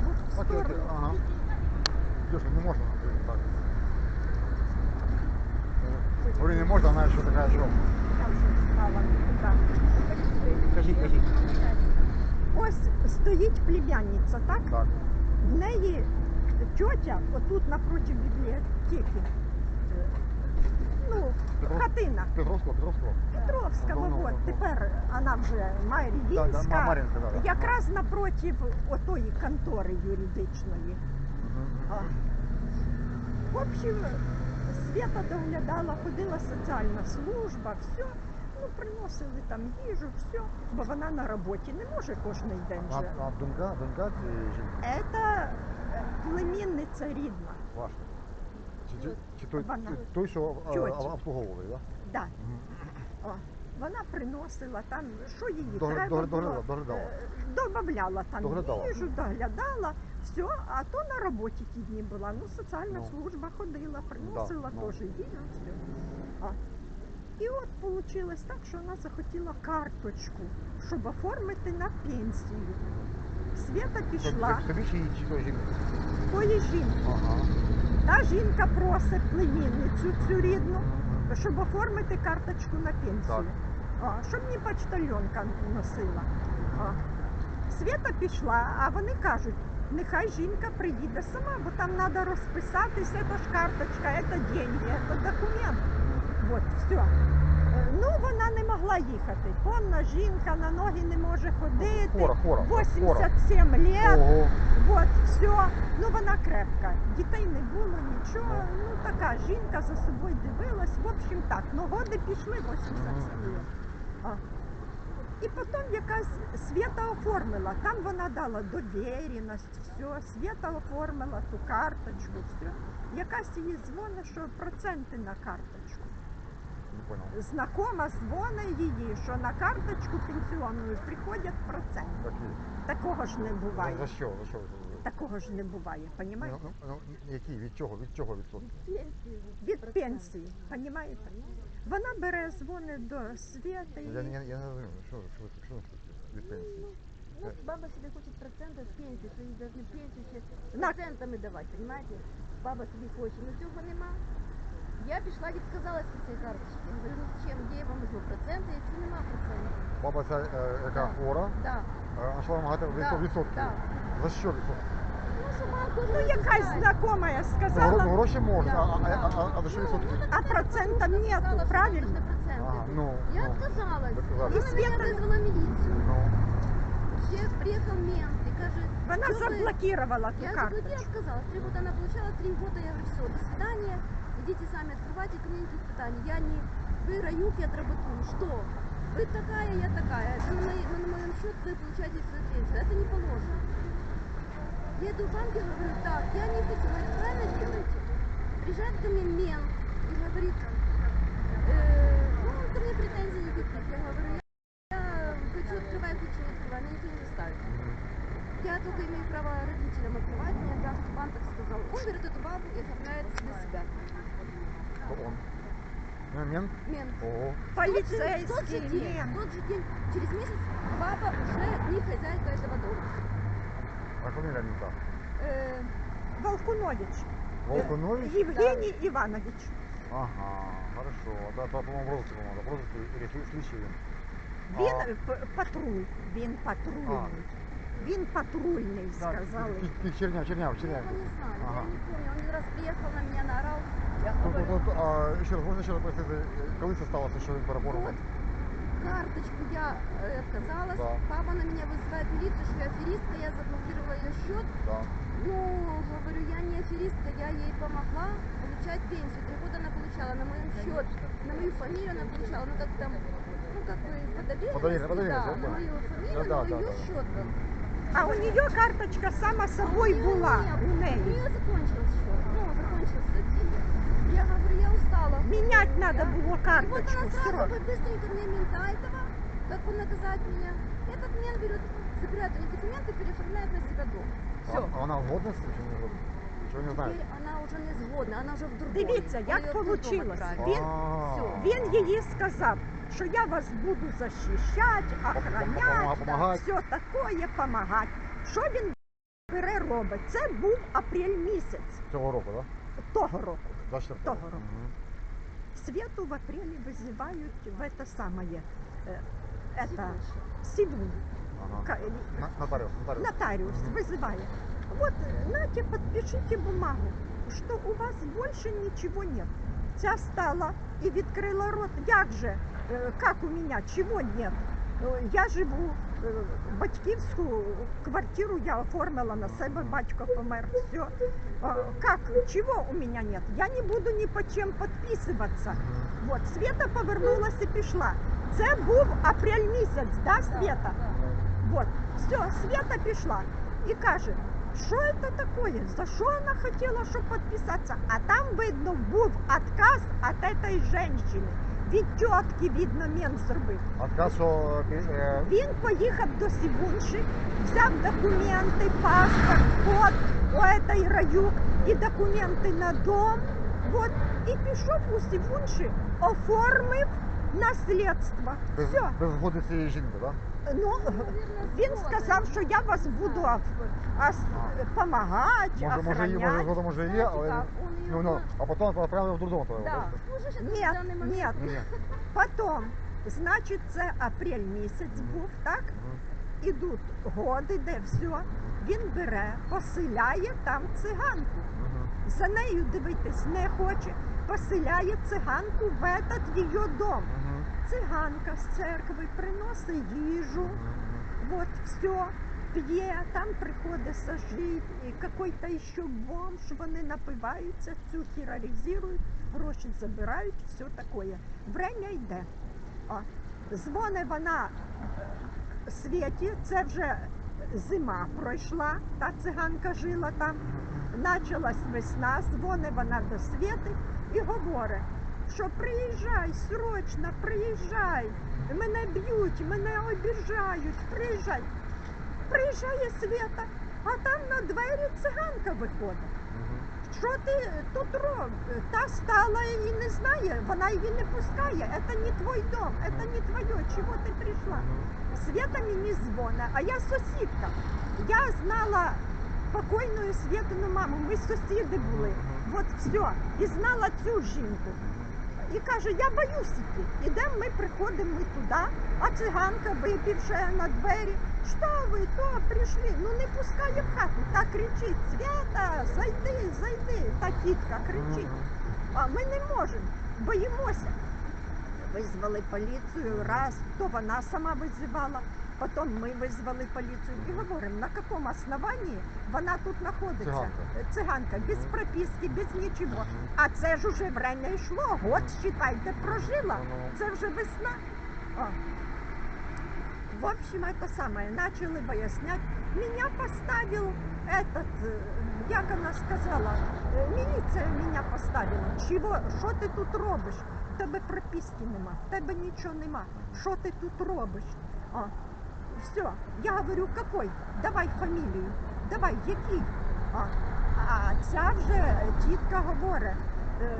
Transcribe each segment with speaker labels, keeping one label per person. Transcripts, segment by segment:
Speaker 1: в
Speaker 2: Так, я-
Speaker 1: сторону.
Speaker 2: ага. Дюша, не можна так. Е, Говорю, не можно, она еще така,
Speaker 1: жопа.
Speaker 2: Кажіть, кажіть.
Speaker 1: Ось стоїть племянниця, так?
Speaker 2: Так.
Speaker 1: В неї тьотя отут напроти бібліотеки. Е, Ну,
Speaker 2: Петров-
Speaker 1: хатина.
Speaker 2: Петровського, Петровського.
Speaker 1: Петровська,
Speaker 2: Ну, ну, ну, ну.
Speaker 1: тепер вона вже
Speaker 2: Да, да,
Speaker 1: Мар'їнська.
Speaker 2: Мар'їнська, да, да.
Speaker 1: Якраз напроти отої контори юридичної. А. В общем, Свята доглядала, ходила соціальна служба, все. Ну, приносили там їжу, все, бо вона на роботі не може кожен день
Speaker 2: А,
Speaker 1: же.
Speaker 2: а донька, донька чи жінка?
Speaker 1: Це племінниця рідна.
Speaker 2: Ваша. Чи, чи, чи той,
Speaker 1: Вона.
Speaker 2: той, що
Speaker 1: Тьотя.
Speaker 2: а, обслуговували, так?
Speaker 1: Да. О, вона приносила там, що
Speaker 2: Догля-
Speaker 1: треба
Speaker 2: догля-
Speaker 1: було.
Speaker 2: доглядала, доглядала.
Speaker 1: е, Добавляла там
Speaker 2: Доглядала.
Speaker 1: їжу, доглядала, все, а то на роботі ті дні була. Ну, соціальна
Speaker 2: Ну.
Speaker 1: служба ходила, приносила
Speaker 2: ну.
Speaker 1: теж їжу, все. А. І от вийшло так, що вона захотіла карточку, щоб оформити на пенсію. Свята пішла,
Speaker 2: Тобі чи, чи той жінки?
Speaker 1: тої жінки.
Speaker 2: Ага.
Speaker 1: Та жінка просить племінницю цю рідну, щоб оформити карточку на пенсію. А, щоб мені почтальонка носила. А. Свята пішла, а вони кажуть, нехай жінка приїде сама, бо там треба розписатися, це ж карточка, це деньги, це документ. От, все. Ну, вона не могла їхати. Повна жінка на ноги не може ходити.
Speaker 2: Хора, хора, хора.
Speaker 1: 87 лет.
Speaker 2: Ого.
Speaker 1: От, все. Ну вона крепка. Дітей не було, нічого. Ну така жінка за собою дивилась. В общем так, ну годи пішли 87 років. А. І потім якась Свята оформила. Там вона дала довіреність, все. Свята оформила ту карточку, все. Якась їй дзвонить, що проценти на карточку.
Speaker 2: Понял.
Speaker 1: Знакома дзвонить її, що на карточку пенсіонну приходять проценти.
Speaker 2: Такі.
Speaker 1: Такого ж не буває.
Speaker 2: За що? За що?
Speaker 1: Такого ж не буває,
Speaker 2: Ну,
Speaker 1: понімаєте?
Speaker 2: ну, ну, які? Від чого? Від чого відсотки?
Speaker 1: Від пенсії, понімаєте? Вона бере дзвони до Свєти.
Speaker 2: Я, я, я не розумію, що, що, ви- що ви хочете від пенсії?
Speaker 3: Ну, баба себе хочет процентов с пенсии, то есть должны пенсию
Speaker 1: На-
Speaker 3: процентами давати, понимаете? Баба собі хоче, ну цього нема. Я пішла, відказалась від цієї карточки. Я говорю, ну зачем, де я вам візьму проценти, якщо нема процентів?
Speaker 2: Баба ця, е, яка
Speaker 3: Да.
Speaker 2: хвора,
Speaker 3: Да.
Speaker 2: е, почала вимагати
Speaker 3: Да,
Speaker 2: відсот- відсотків.
Speaker 3: да.
Speaker 2: За що відсотки?
Speaker 3: Ну, сама
Speaker 1: Ну, якась знакома
Speaker 2: Ну, гро-
Speaker 1: сказала,
Speaker 2: гроші можна,
Speaker 3: Да,
Speaker 2: а, а,
Speaker 3: да.
Speaker 2: а, а, а за що відсотки?
Speaker 1: а процента
Speaker 3: Сказала,
Speaker 1: нету,
Speaker 3: що
Speaker 1: правильно?
Speaker 3: проценти.
Speaker 2: Ага, ну,
Speaker 3: Я
Speaker 2: ну.
Speaker 3: отказалась.
Speaker 2: Отказалась.
Speaker 3: Вона
Speaker 1: І
Speaker 3: на мене
Speaker 1: Света-
Speaker 3: визвала міліцію.
Speaker 2: Ну,
Speaker 3: Ще приїхав мент і каже,
Speaker 1: Вона
Speaker 3: «Що
Speaker 1: заблокировала ту
Speaker 3: Я говорю, я отказалась. Три года она получала, три года я говорю, все, до свидания, идите сами открывайте, никаких питаний. Я не вы я отработаю. Что? Вы такая, я такая. Это на, моей- на моем счет вы получаете свою пенсию. Это не положено. Я иду в банк и говорю, так, я не хочу, вы правильно делаете? Приезжает ко мне мент и говорит, э, ну, ко мне претензий никаких. Я говорю, я, я хочу открывать, хочу не открывать, меня никто не заставит. Я только имею право родителям открывать, мне банк так сказал. Он берет эту бабу и оформляет для себя.
Speaker 2: то он. Ну, мент?
Speaker 3: Мент.
Speaker 2: Ого.
Speaker 3: В тот же- в тот же
Speaker 1: Полицейский
Speaker 3: день, в
Speaker 1: мент.
Speaker 3: тот же день, через месяц баба уже не хозяйка этого дома.
Speaker 2: А фамілія мента?
Speaker 1: Е, Волкунович.
Speaker 2: Волконович?
Speaker 1: Євгеній Іванович.
Speaker 2: Ага, хорошо. Да, по- по-моєму, розыск, по-моєму, да, розыск или слі- слідчий він.
Speaker 1: Він
Speaker 2: А.
Speaker 1: е, п- патруль, він патрульний. Він патрульний,
Speaker 2: Так,
Speaker 1: сказали.
Speaker 2: під- під Черняв, Черняв,
Speaker 3: Я
Speaker 2: Черняв.
Speaker 3: его не знаю,
Speaker 2: Ага.
Speaker 3: я не помню. Он один раз приехал на меня, наорал. Я
Speaker 2: Тут,
Speaker 3: говорю,
Speaker 2: тут, а, ще раз, можна ще раз пояснити, е, коли це сталося, що він переформив?
Speaker 3: вот, карточку я э, отказалась.
Speaker 2: Да.
Speaker 3: Папа на меня вызывает милицию, что я аферистка, я заблокировала ее счет.
Speaker 2: Да.
Speaker 3: Ну, говорю, я не аферистка, я ей помогла получать пенсию. Три года она получала на моем счет, на мою фамилию она получала, ну как там, ну как бы по доверенности,
Speaker 2: По доверенности, по доверенности,
Speaker 3: да,
Speaker 2: я
Speaker 3: на
Speaker 2: понял.
Speaker 3: мою фамилию,
Speaker 2: Ну да,
Speaker 3: но
Speaker 2: да,
Speaker 3: ее
Speaker 2: да.
Speaker 3: счет был.
Speaker 1: А у нее карточка сама собой
Speaker 3: У
Speaker 1: була
Speaker 3: неё
Speaker 1: у
Speaker 3: У
Speaker 1: неї.
Speaker 3: нее закончился счет, ну, закончился деньги. Я говорю, я устала.
Speaker 1: Менять надо
Speaker 3: Да.
Speaker 1: было
Speaker 3: И вот
Speaker 1: карточку
Speaker 3: она сразу
Speaker 1: срок.
Speaker 3: бы быстренько мне мента этого, как бы наказать меня. Этот мент берет, забирает у них документы, переоформляет на себя дом. Все.
Speaker 2: А, а вона згодна з цим чи не згодна? Чи ви не знаєте?
Speaker 3: Теперь она уже не згодна, она уже в дурдомі.
Speaker 1: Дивіться,
Speaker 3: Он
Speaker 1: як
Speaker 3: её в дурдом
Speaker 1: получилось.
Speaker 3: відправив.
Speaker 1: Він-
Speaker 2: А.
Speaker 1: Він їй сказав, що я вас буду захищати, охороняти,
Speaker 2: помагати.
Speaker 1: все таке, помагати. Що він переробить. Це був апрель місяць
Speaker 2: Цього року, так?
Speaker 1: того року.
Speaker 2: 24
Speaker 1: Того року. Свету в апреле вызывают в это самое, э, это, Сивун,
Speaker 2: Ага.
Speaker 1: Ка- или-
Speaker 2: На- Нотаріус, нотаріус.
Speaker 1: нотариус
Speaker 2: Мгм.
Speaker 1: вызывает. Вот, э, нате, подпишите бумагу, что у вас больше ничего нет. Ця встала и відкрила рот. Як же, Э, как у меня, чего нет? Э, Я живу, э, батьківську квартиру я оформила на себе, батько помер, все. Как, чего у меня нет? Я не буду ні по чим підписуватися.
Speaker 2: Мгм.
Speaker 1: Вот, Света повернулася і пішла. Це був апрель місяць, да, Света? Вот, все, Света пішла і каже, що це таке? За що вона хотіла, щоб підписатися? А там, видно, був отказ від цієї жінки. Від тітки, видно, мент зробив.
Speaker 2: Отказ, що е,
Speaker 1: Він поїхав до Сівунші, взяв документи, паспорт, код у этой раюк і документи на дом. Вот, і пішов у Сівунші, оформив наслідство.
Speaker 2: без,
Speaker 1: Все.
Speaker 2: без згоди цієї жінки, так?
Speaker 1: Ну, він сказав, що я вас буду допомагати,
Speaker 2: Може, може, є, може, згода може є, але ну, ну, а потім відправили в дурдом. твоєго,
Speaker 3: Да. Уже
Speaker 1: Ні. Потім, значить, це апрель місяць був, так? Ідуть годи, де все. Він бере, поселяє там циганку. За нею дивитись не хоче. Поселяє циганку в этот її дом. Циганка з церкви приносить їжу. Вот все, п'є, там приходить сажить, і какой-то ще бомж, вони напиваються, цю тероризують, гроші забирають, все таке. Время йде. О, дзвони вона Світі, це вже зима пройшла, та циганка жила там. Началась весна, дзвони вона до Світи і говорить, що приїжджай, срочно, приїжджай. Мене б'ють, мене обіжають, приїжджай. Приїжджає Свята, а там на двері циганка виходить. Що ти тут робиш? Та стала і не знає, вона її не пускає. Це не твій дом, це не твоє, чого ти прийшла?
Speaker 2: Мгм.
Speaker 1: Света мені дзвонить, а я сусідка. Я знала покойну Світину маму, ми сусіди були. От все. І знала цю жінку. І каже, я боюсь іти. Ідемо, ми приходимо ми туди, а циганка випівши на двері. Що ви то прийшли? Ну не пускає в хату. Та кричить, Свята, зайди, зайди. Та тітка кричить. А ми не можемо, боїмося. Визвали поліцію раз, то вона сама визивала, потім ми визвали поліцію і говоримо, на якому основанні вона тут знаходиться.
Speaker 2: Циганка.
Speaker 1: Е, Циганка, без
Speaker 2: Мгм.
Speaker 1: прописки, без нічого.
Speaker 2: Мгм.
Speaker 1: А це ж уже время йшло, год, считайте, прожила.
Speaker 2: Ну,
Speaker 1: Це вже весна. О. В общем, это самое, начали выяснять. Меня поставил этот, э, як она сказала, э, міліція меня поставила. Чого? Що ти тут робиш? В тебе прописки нема, в тебе нічого нема. Що ти тут робиш? О. Все, я говорю, какой? Давай фамілію. Давай, який? А, а ця вже тітка говорить. е,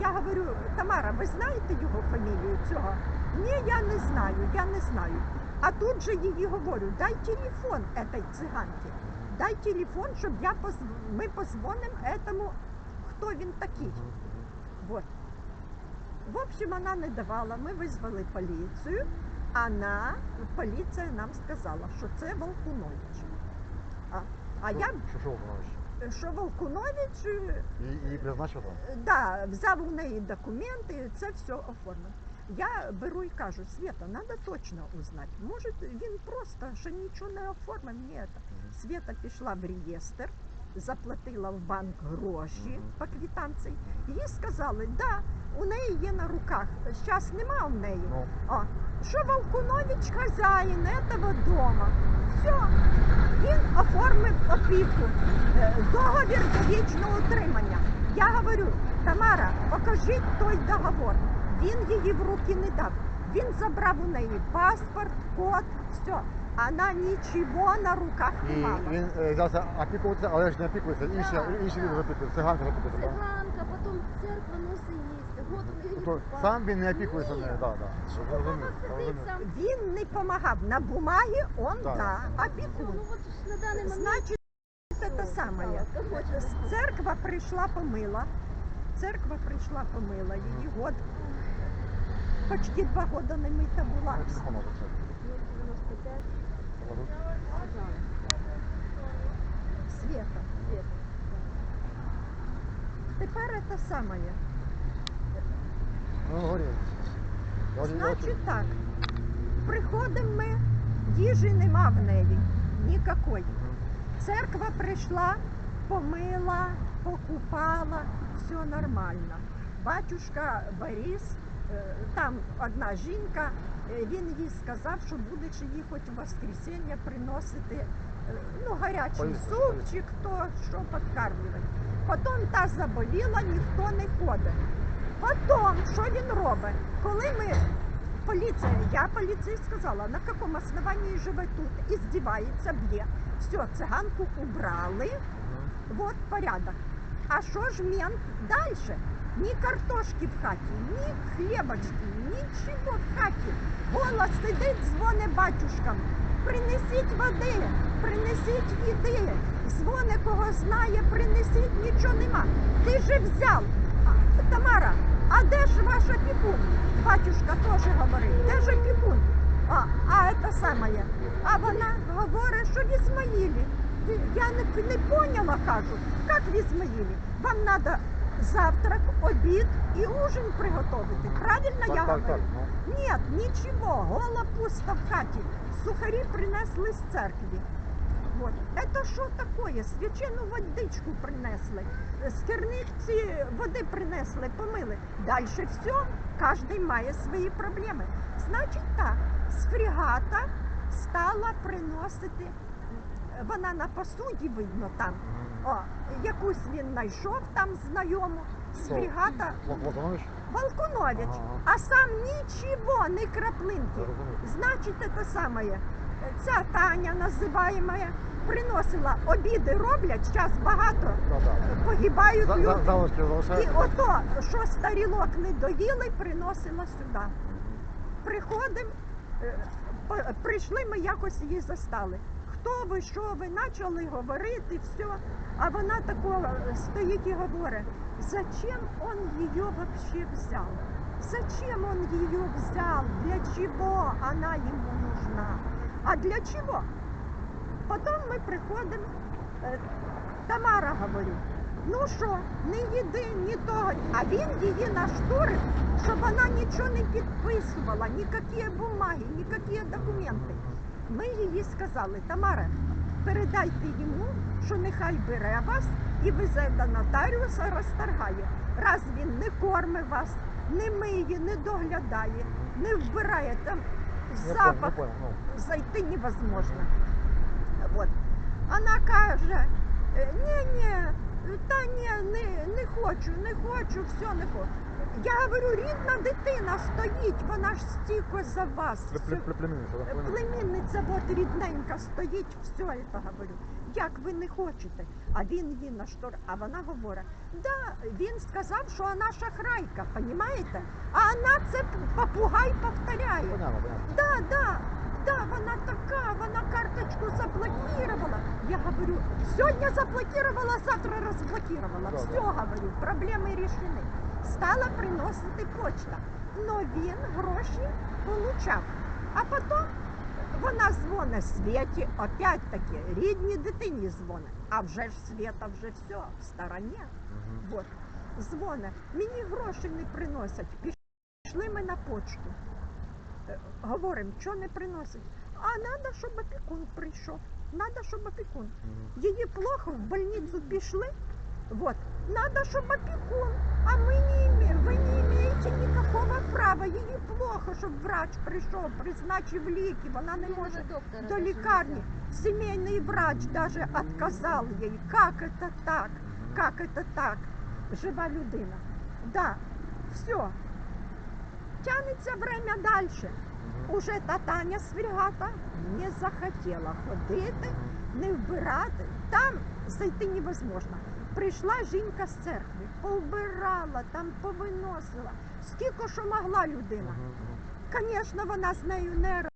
Speaker 1: я говорю, Тамара, ви знаєте його фамілію цього? Ні, я не знаю, я не знаю. А тут же їй говорю, дай телефон этой циганки. Дай телефон, щоб я позв... ми позвонимо этому, хто він такий. Вот. В общем, вона не давала. Ми визвали поліцію. Вона, поліція нам сказала, що це Волкунович. А, а я,
Speaker 2: Що, що Волконович?
Speaker 1: що Волкунович, е,
Speaker 2: Її, її призначив там?
Speaker 1: да, взяв у неї документи, це все оформив. Я беру і кажу, Света, треба точно узнати. Може, він просто ще нічого не оформив, ні. це». Света пішла в реєстр, заплатила в банк гроші по квитанції. Їй сказали, да, у неї є на руках. Зараз нема в неї.
Speaker 2: Ну,
Speaker 1: що Волкунович хазяїн этого дома. Все, він оформив опіку, е, договір вічного утримання. Я говорю, Тамара, покажіть той договор. Він її в руки не дав. Він забрав у неї паспорт, код, все. Вона нічого на руках не мала.
Speaker 2: він е, взявся опікуватися, але ж не опікується. Інші, інші люди запитують, циганка запитується, так?
Speaker 3: Цыганка, потом церква носи есть. Вот он ее
Speaker 2: Тобто сам він не опікується нею, так, так.
Speaker 3: Что
Speaker 2: Розумію,
Speaker 3: папа сидит
Speaker 2: розумію.
Speaker 3: сам?
Speaker 1: Він не допомагав. На бумагі он
Speaker 2: Да.
Speaker 1: да,
Speaker 3: Всё,
Speaker 1: опікун.
Speaker 3: ну вот на данный момент
Speaker 1: Значить, это самое.
Speaker 3: Кто хочет.
Speaker 1: Церква прийшла помила. Церква прийшла помила. Її год. Почти два года не мита була.
Speaker 2: На телефон надо взять.
Speaker 3: 095.
Speaker 2: Положу.
Speaker 3: Светлана.
Speaker 1: Света.
Speaker 3: Света.
Speaker 1: Тепер це саме.
Speaker 2: Ну,
Speaker 1: Значить так. Приходимо ми, їжі нема в неї. Ніякої. Церква прийшла, помила, покупала, все нормально. Батюшка Борис, е, там одна жінка, е, він їй сказав, що будеш їй хоч в воскресенье приносити е, ну, гарячий супчик, то що підкармлювати. Потім та заболіла, ніхто не ходить. Потім, що він робить? Коли ми поліція, я поліції сказала, на якому основанні живе тут, і здівається, б'є. Все, циганку убрали, вот порядок. А що ж мент дальше? Ні картошки в хаті, ні хлібочки, нічого в хаті. Голос сидить, дзвоне батюшкам. Принесіть води, принесіть їди. Дзвоне кого знає, принесіть, нічого нема. Ти же взяв. Тамара, а де ж ваш опікун? Батюшка теж говорив, де ж опікун? А, а це саме. А вона говорить, що в Ізмаїлі. Я не, не поняла, кажу, як в Ізмаїлі? Вам треба завтрак, обід і ужин приготувати. Правильно я
Speaker 2: Так, так,
Speaker 1: говорю?
Speaker 2: так. Ну,
Speaker 1: Нет, ничего, гола пусто в хаті. Сухарі принесли з церкви. Вот. Это що такое? Свячену водичку принесли, з керниці води принесли, помили. Дальше все, кожен має свої проблеми. Значить так, з фрегата стала приносити, вона на посуді видно там, о, якусь він знайшов там знайому, з
Speaker 2: Волконович?
Speaker 1: Волкунович, а сам нічого, не краплинки. Значить, це саме. Ця Таня називаємо, приносила обіди роблять, зараз багато
Speaker 2: Да, да.
Speaker 1: погибають
Speaker 2: За- за-
Speaker 1: люди.
Speaker 2: Залишки
Speaker 1: І ото, що старілок не доїли, приносила сюди. Приходимо, е, прийшли ми якось її застали. Хто ви, що ви, почали говорити, все. А вона такого стоїть і говорить, зачем он її вообще взял? Зачем он ее взял? Для чего она ему нужна? А для чего? Потім ми приходимо, е, Тамара говорить, ну що, не їди, ні того. А він її наштурив, щоб вона нічого не підписувала, ніякі бумаги, ніякі документи. Ми їй сказали, Тамара, передайте йому, що нехай бере вас і везе до нотаріуса, розторгає. Раз він не кормить вас, не миє, не доглядає, не вбирає там запах.
Speaker 2: Ну,
Speaker 1: зайти невозможно. Вот. Вона каже, ні-ні, та ні, не, не хочу, не хочу, все не хочу. Я говорю, рідна дитина стоїть, вона ж стільки за вас. все-
Speaker 2: Племінниця, да? Племінниця.
Speaker 1: От рідненька стоїть, все це говорю. Як ви не хочете? А він її на штор, а вона говорить, да, він сказав, що вона шахрайка, понімаєте? А вона це попугай повторяє. Да, да, да, вона така, вона карточку заблокировала. Я говорю, сьогодні заблокировала, завтра розблокировала.
Speaker 2: Да,
Speaker 1: Все,
Speaker 2: да.
Speaker 1: говорю, проблеми рішені. Стала приносити почта. Но він гроші получав. А потім вона дзвонить Світі, опять-таки, рідній дитині дзвонить. А вже ж Света вже все, в стороні.
Speaker 2: Мгм.
Speaker 1: Вот. Дзвоне, мені гроші не приносять. Пішли ми на почту. Е, Говоримо, що не приносять. А треба, щоб опікун прийшов. Треба, щоб опікун. Її плохо, в больницю пішли. Вот. Надо, щоб опікун. А ми не имеем, ви не имеете никакого права. Її плохо, щоб врач прийшов, призначив ліки. Вона не може до лікарні. Сімейний врач даже отказав їй. Как это так? Как это так? Жива людина. Да, все. Тянеться время дальше. Уже та Таня з не захотіла ходити, не вбирати. Там зайти невозможно. Прийшла жінка з церкви, повбирала, там повиносила. Скільки що могла людина. Звісно, вона з нею не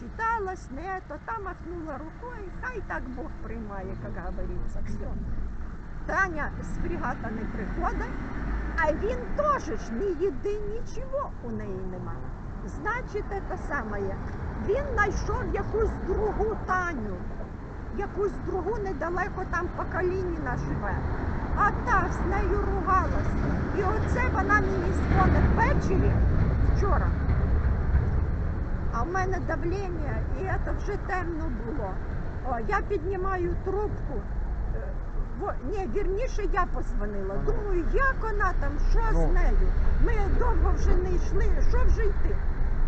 Speaker 1: считалась, не то, та махнула рукой, хай так Бог приймає, як говориться, все. Таня з не приходить, а він теж ж не їди нічого у неї нема. Значить, те саме. Він знайшов якусь другу Таню, якусь другу недалеко там по Калініна живе. А та з нею ругалась. І оце вона мені дзвонить ввечері вчора. А в мене давлення, і це вже темно було. О, я піднімаю трубку. Во, ні, вірніше я позвонила.
Speaker 2: Ну.
Speaker 1: Думаю, як вона там, що з
Speaker 2: Ну.
Speaker 1: нею? Ми довго вже не йшли, що вже йти?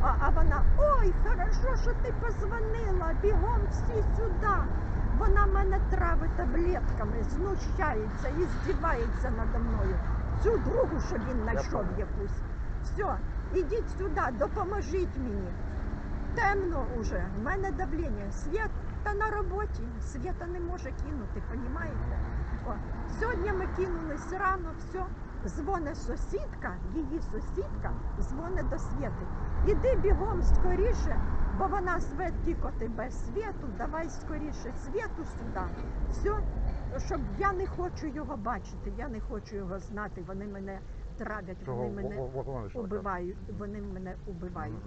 Speaker 1: А, а вона, ой, хорошо, що ти позвонила, бігом всі сюди. Вона мене травить таблетками, знущається і здівається надо мною. Цю другу, що він знайшов якусь. Все, ідіть сюди, допоможіть мені. Темно уже, в мене давлення. Світ та на роботі. Свята не може кинути, понімаєте? О, сьогодні ми кинулись рано, все. Дзвоне сусідка, її сусідка, дзвоне до світу. Іди бігом скоріше, бо вона зве тільки тебе світу, давай скоріше світу сюди. Все, щоб я не хочу його бачити, я не хочу його знати. Вони мене травять,
Speaker 2: Чого?
Speaker 1: вони мене убивають, вони мене убивають.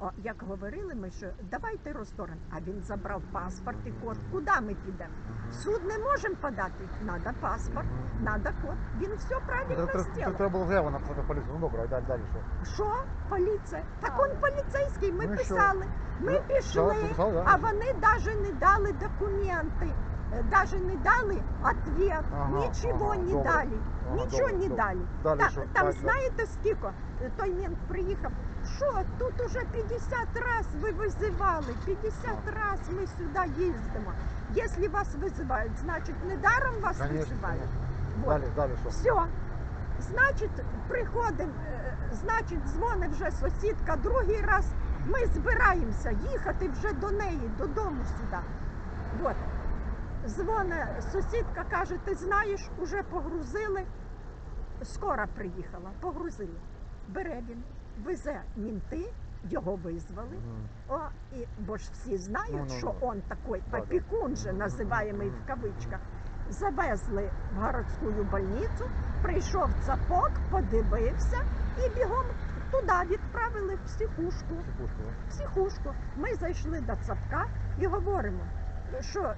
Speaker 1: О, як говорили ми, що давайте розторгнемо. А він забрав паспорт і код. Куди ми підемо? В суд не можемо подати. Надо паспорт, надо код. Він все правильно зробив.
Speaker 2: Треба було заяву написати поліцію. Ну добре, а далі, далі що?
Speaker 1: Що? Поліція? Так он поліцейський, ми
Speaker 2: Ну
Speaker 1: писали. Ми пішли, а вони навіть не дали документи. Навіть не дали ответ,
Speaker 2: Ага,
Speaker 1: нічого
Speaker 2: ага,
Speaker 1: не
Speaker 2: добре.
Speaker 1: дали.
Speaker 2: Ага,
Speaker 1: Нічого
Speaker 2: добре,
Speaker 1: не
Speaker 2: добре.
Speaker 1: дали.
Speaker 2: Далі
Speaker 1: Та-
Speaker 2: що?
Speaker 1: там
Speaker 2: Далі,
Speaker 1: знаєте скільки? Е, Той мент приїхав. Що тут уже 50 раз ви визивали, 50 раз ми сюди їздимо. Якщо вас визивають, значить недаром вас
Speaker 2: Конечно,
Speaker 1: визивають.
Speaker 2: конечно.
Speaker 1: Вот.
Speaker 2: Далі, далі що?
Speaker 1: Все. Значить, приходимо, е, значить, дзвонить вже сусідка другий раз. Ми збираємося їхати вже до неї, додому сюди. От. Дзвоне сусідка, каже, ти знаєш, уже погрузили. Скоро приїхала, погрузили. Бере він, везе мінти, його визвали. О, і, бо ж всі знають,
Speaker 2: Ну, ну,
Speaker 1: що он такий
Speaker 2: Да, да.
Speaker 1: опікун же, називаємий в кавичках. Завезли в городську больницю, прийшов цапок, подивився і бігом туди відправили в психушку.
Speaker 2: Психушку.
Speaker 1: Психушку. Ми зайшли до цапка і говоримо, що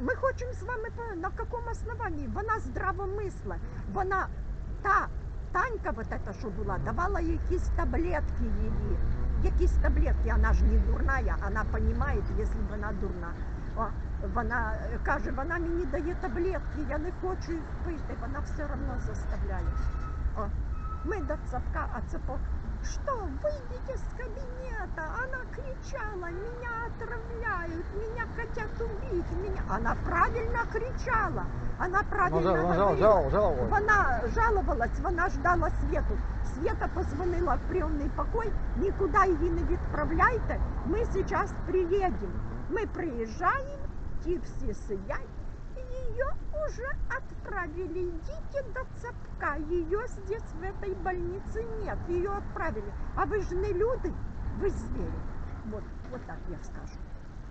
Speaker 1: ми хочемо з вами на якому основанні? Вона здравомисла. Вона та Танька, вот эта, що була, давала якісь таблетки її. Якісь таблетки, вона ж не дурная, вона розуміє, якщо вона дурна. О, вона е, каже, вона мені дає таблетки, я не хочу їх пити, вона все одно заставляє. О, ми до цапка, а цапок, что, выйдите с кабинета, она кричала, меня отравляют, меня хотят убить, меня... Она правильно кричала, она
Speaker 2: Вона
Speaker 1: правильно
Speaker 2: жал- вона жал-
Speaker 1: говорила.
Speaker 2: жал- жалувалась.
Speaker 1: Вона жалувалась, вона ждала Свету. Света позвонила в прийомний покой, нікуди її не відправляйте, ми зараз приїдемо. Ми приїжджаємо, ті всі сидять, ее уже отправили. Идите до цапка, ее здесь в этой больнице нет, ее отправили. А ви ж не люди, ви звірі. Вот, вот так я скажу.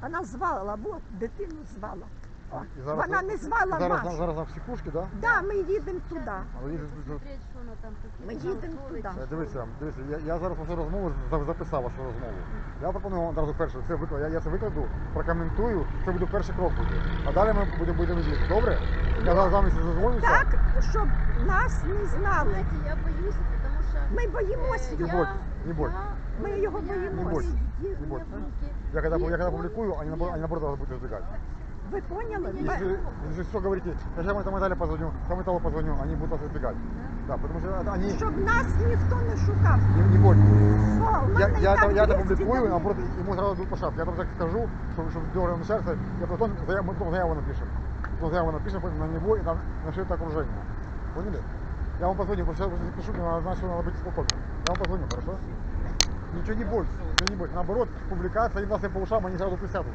Speaker 1: Вона звала, вот, дитину звала.
Speaker 2: І зараз-
Speaker 1: вона не звала
Speaker 2: Зараз,
Speaker 1: Машу.
Speaker 2: зараз на психушці, да?
Speaker 1: Да, ми їдемо туди.
Speaker 3: Что она там.
Speaker 1: Ми їдемо туди.
Speaker 2: Е,
Speaker 3: що.
Speaker 2: Дивіться, дивіться, я, я зараз вашу розмову за- записав вашу розмову. Я пропоную вам одразу перше, це викладу, я, я це викладу, прокоментую, це буде перший крок буде. А далі ми будемо будемо їздити. Добре? Я зараз з вами зазвонюся.
Speaker 1: Так, щоб нас не знали.
Speaker 3: Знаете, я боюсь, потому что...
Speaker 1: Ми боїмося
Speaker 2: Не
Speaker 1: його.
Speaker 3: я-
Speaker 2: бойтесь, не бойтесь.
Speaker 3: я-
Speaker 1: Мы его боимся.
Speaker 2: Не бойтесь, не бойтесь. Я когда,
Speaker 3: И
Speaker 2: я когда публикую, они, наоборот, они
Speaker 3: Нет.
Speaker 2: наоборот будут сдвигать.
Speaker 1: Ви поняли?
Speaker 3: Ні,
Speaker 1: Ми-
Speaker 2: Если, если все говорите, я сейчас там Наталье позвоню, там Италу позвоню, они будут вас избегать.
Speaker 3: Да.
Speaker 2: Да, потому что они
Speaker 1: Щоб нас ніхто не шукав.
Speaker 2: не, не бойтесь.
Speaker 1: О, у
Speaker 2: Я,
Speaker 1: мене
Speaker 2: я,
Speaker 1: і так
Speaker 2: это, я это
Speaker 1: 200
Speaker 2: публикую,
Speaker 1: давлення.
Speaker 2: наоборот, ему сразу дадут по шапке. Я просто так скажу, чтобы, чтобы дергал начальство, я потом заяву, мы потом заяву напишем. Потом заяву напишем на него и на, на все это окружение. Поняли? Я вам позвоню, просто сейчас пишу, мне надо знать, что надо быть спокойным. Я вам позвоню, хорошо? Ничего не бойтесь, ничего не бойтесь. Наоборот, публикация, им нас и по ушам, они сразу присядут.